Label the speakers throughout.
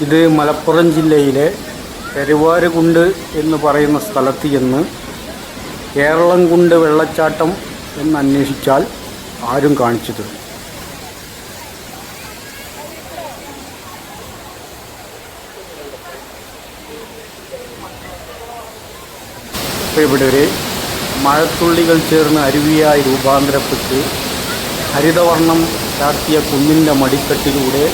Speaker 1: ഇത് മലപ്പുറം ജില്ലയിലെ പെരുവാരുകുണ്ട് എന്ന് പറയുന്ന സ്ഥലത്ത് ചെന്ന് കേരളം കുണ്ട് വെള്ളച്ചാട്ടം എന്ന് അന്വേഷിച്ചാൽ ആരും കാണിച്ചു തരും ഇപ്പോൾ ഇവിടെ ഒരു മഴത്തുള്ളികൾ ചേർന്ന് അരുവിയായി രൂപാന്തരപ്പെട്ട് ഹരിതവർണം ചാർത്തിയ കുന്നിന്റെ മടിക്കെട്ടിലൂടെ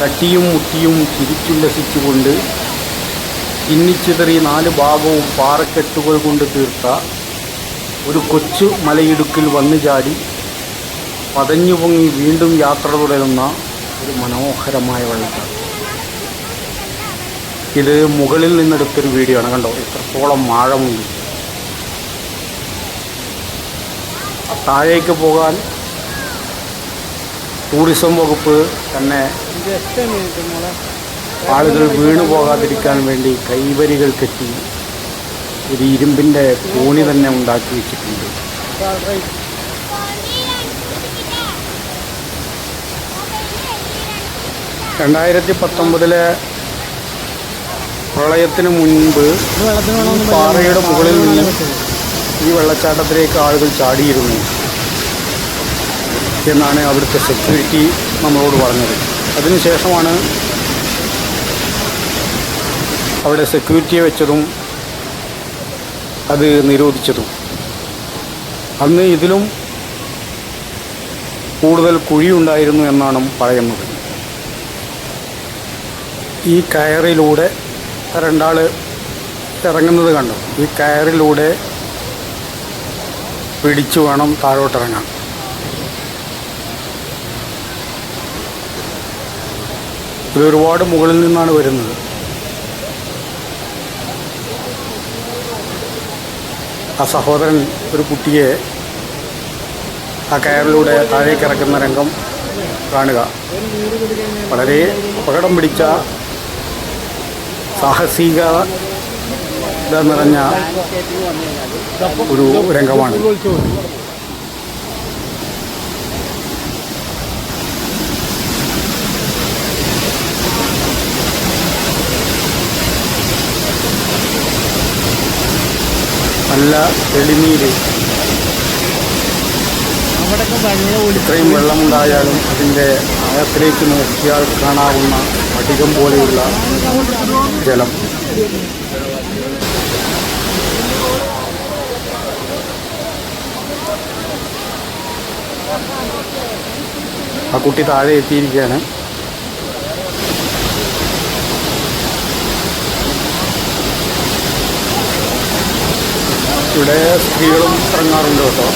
Speaker 1: തട്ടിയും മുട്ടിയും ചിരിച്ചുല്ലസിച്ചുകൊണ്ട് ചിന്നിച്ചിതറി നാല് ഭാഗവും പാറക്കെട്ടുകൾ കൊണ്ട് തീർത്ത ഒരു കൊച്ചു മലയിടുക്കിൽ വന്നു ചാടി പതഞ്ഞു പൊങ്ങി വീണ്ടും യാത്ര തുടരുന്ന ഒരു മനോഹരമായ വെള്ളച്ചാട്ടം ഇത് മുകളിൽ നിന്നെടുത്തൊരു വീഡിയോ ആണ്. കണ്ടോ? എത്രത്തോളം മാഴമുണ്ട്. താഴേക്ക് പോകാൻ ടൂറിസം വകുപ്പ് തന്നെ ആളുകൾ വീണു പോകാതിരിക്കാൻ വേണ്ടി കൈവരികൾ കെട്ടി ഒരു ഇരുമ്പിന്റെ കോണി തന്നെ ഉണ്ടാക്കി വെച്ചിട്ടുണ്ട്. രണ്ടായിരത്തി പത്തൊമ്പതിലെ പ്രളയത്തിന് മുൻപ് പാറയുടെ മുകളിൽ നിന്ന് ഈ വെള്ളച്ചാട്ടത്തിലേക്ക് ആളുകൾ ചാടിയിരുന്നു. എന്നാണ് അവിടുത്തെ സെക്യൂരിറ്റി നമ്മളോട് പറഞ്ഞത്. അതിനുശേഷമാണ് അവിടെ സെക്യൂരിറ്റിയെ വെച്ചതും അത് നിരോധിച്ചതും. അന്ന് ഇതിലും കൂടുതൽ കുഴിയുണ്ടായിരുന്നു എന്നാണ് പറയുന്നത്. ഈ കയറിലൂടെ രണ്ടാൾ ഇറങ്ങുന്നത് കണ്ടു. ഈ കയറിലൂടെ പിടിച്ചു വേണം താഴോട്ടിറങ്ങാൻ. ഇത് ഒരുപാട് മുകളിൽ നിന്നാണ് വരുന്നത്. ആ സഹോദരൻ ഒരു കുട്ടിയെ ആ കയറിലൂടെ താഴേക്ക് ഇറക്കുന്ന രംഗം കാണുക. വളരെ അപകടം പിടിച്ച സാഹസിക നിറഞ്ഞ ഒരു രംഗമാണ്. നല്ല തെളിനീര്. ഇത്രയും വെള്ളമുണ്ടായാലും അതിന്റെ ആഴത്തിലേക്ക് നോക്കിയാൽ കാണാവുന്ന അധികം പോലെയുള്ള ജലം. ആ കുട്ടി താഴെ എത്തിയിരിക്കുകയാണ്. ഇവിടെ സ്ത്രീകളും ഇറങ്ങാറുണ്ട് കേട്ടോ.